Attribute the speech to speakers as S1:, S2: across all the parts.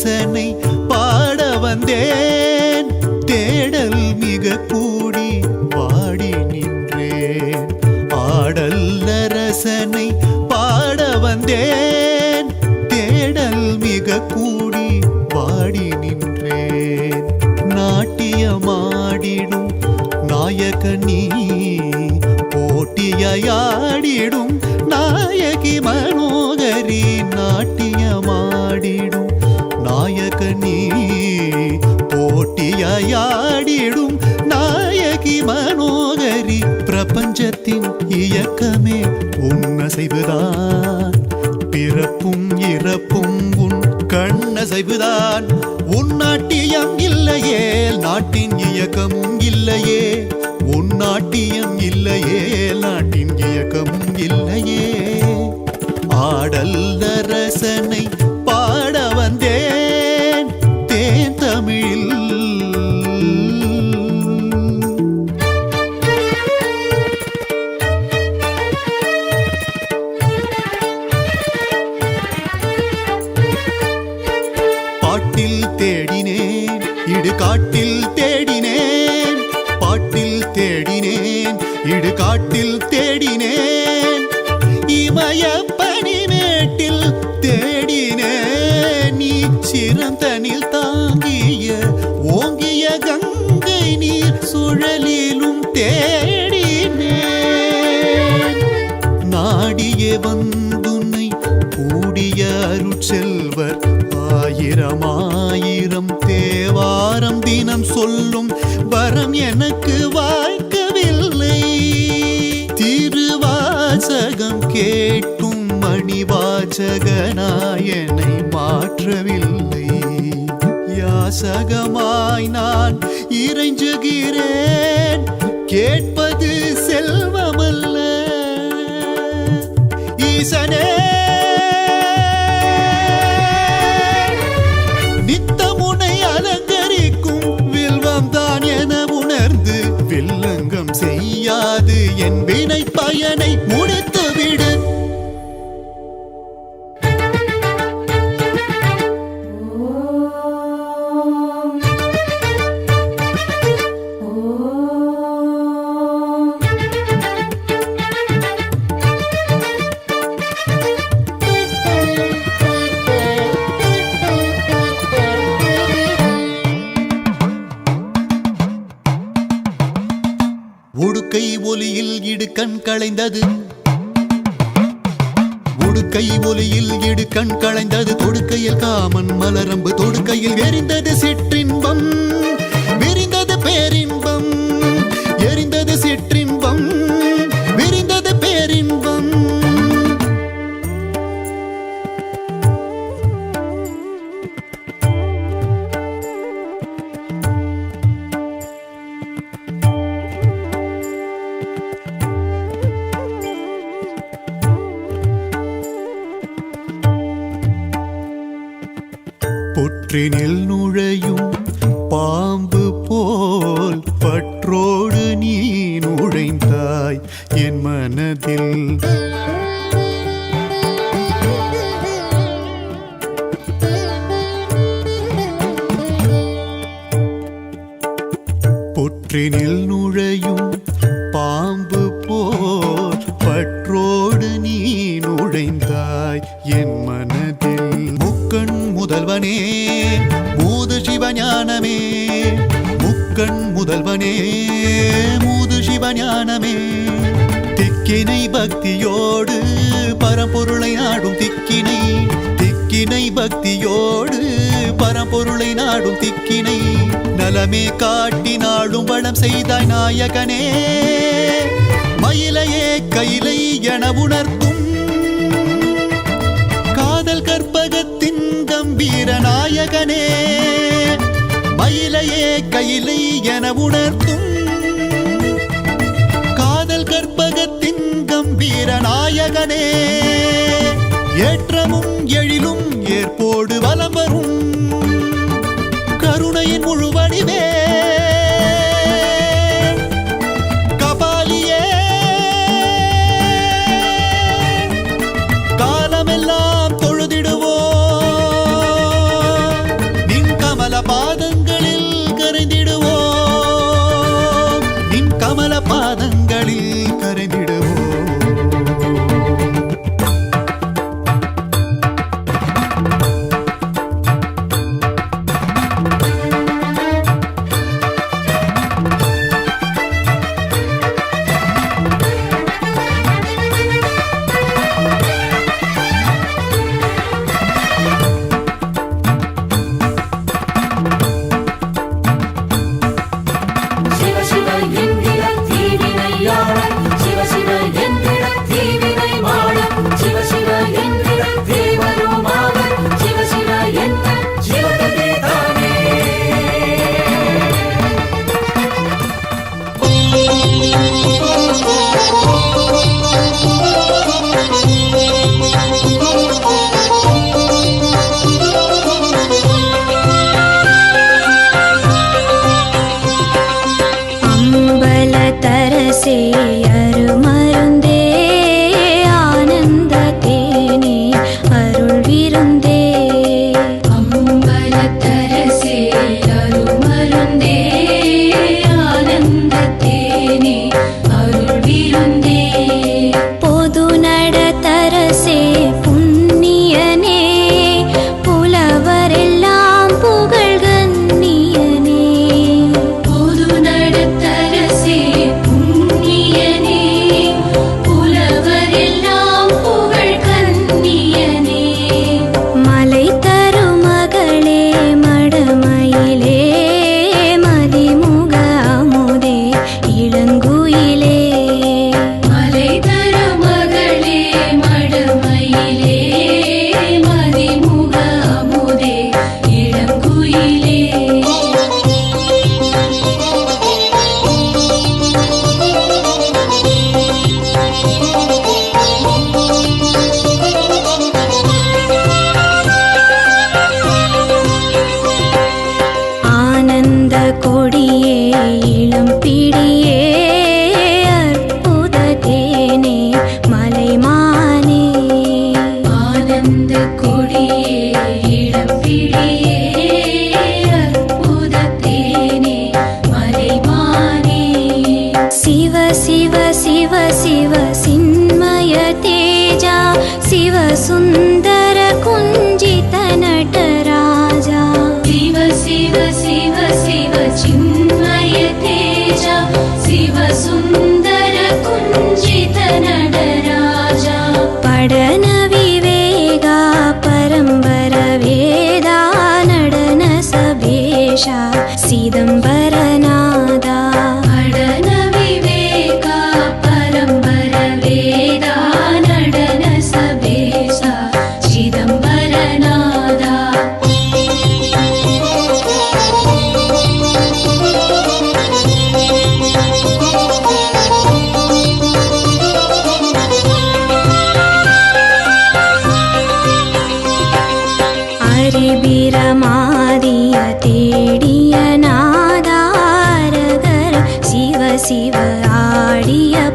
S1: ரசனை பாட வந்தேன். தேடல் மிக கூடி பாடி நின்றேன். ஆடல் ரசனை பாட வந்தேன். தேடல் மிக கூடி பாடி நின்றேன். நாட்டியமாடிடும் நாயக நீ போட்டியாடிடும் போட்டியாடிடும் நாயகி மனோகரி பிரபஞ்சத்தின் இயக்கமே உன்னசைவுதான் பிறப்பும் இறப்பும் உன் கண்ணசைவுதான். உன் நாட்டியம் இல்லையே நாட்டின் இயக்கமும் இல்லையே. உன் நாட்டியம் இல்லையே நாட்டின் இயக்கம் இடுகாட்டில் தேடினேன். பாட்டில் தேடினேன். இடுகாட்டில் தேடினேன். இமய பனிமேட்டில் தேடினேன். நீ சிறந்தனில் தாங்கிய ஓங்கிய கங்கை நீர் சுழலிலும் தேடினேன். நாடியே வந்துன்னை கூடிய அருட்செல்வர் ஆயிரம் ஆயிரம் தினம் வரம் எனக்கு வாய்க்கவில்லை. திருவாசகம் கேட்டும் மணிவாசகனாயனை மாற்றவில்லை. யாசகமாய் நான் இறைஞ்சுகிறேன். கேட்பது செல்வமல்ல. ஈசனே வினை நரம்பு தொடுக்கையில் எரிந்தது சிற்றின்பம். விரிந்தது பேரின் புற்றினில் நுழையும் பாம்பு போல் பற்றோடு நீ நுழைந்தாய் என் மனதில். புற்றினில் நுழையும் முக்கண் முதல்வனே மூது சிவஞானமே. திக்கினை பக்தியோடு பரம்பொருளை நாடும் திக்கினை. திக்கினை பக்தியோடு பரம்பொருளை நாடும் திக்கினை. நலமே காட்டி நாடும் வளம் செய்தாய் நாயகனே. மயிலையே கைலை என உணர்த்தும் காதல் கற்பகத்தின் கம்பீர நாயகனே. மயிலையே கையிலை என உணர்த்தும். காதல் கற்பகத்தின் கம்பீர நாயகனே ஏற்றமும் எழிலும் ஏற்போடு வலம் வரும்.
S2: பாதங்களில் सुन्दर कुञ्जित नडराजा
S3: पडन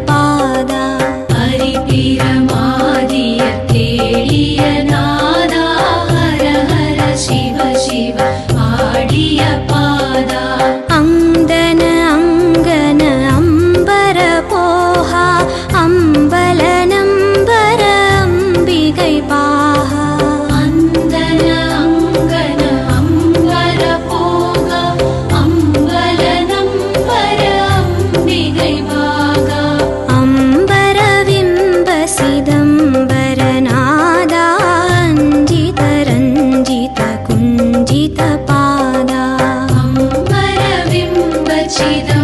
S3: पादा
S2: हरिपिरमादिय तेडिय नादा हर हर शिव शिव आडिय पादा
S3: अङ्गन अङ्गन अम्बर पोहा अम्बलनम्बर अम्बिगै पाहा Chido.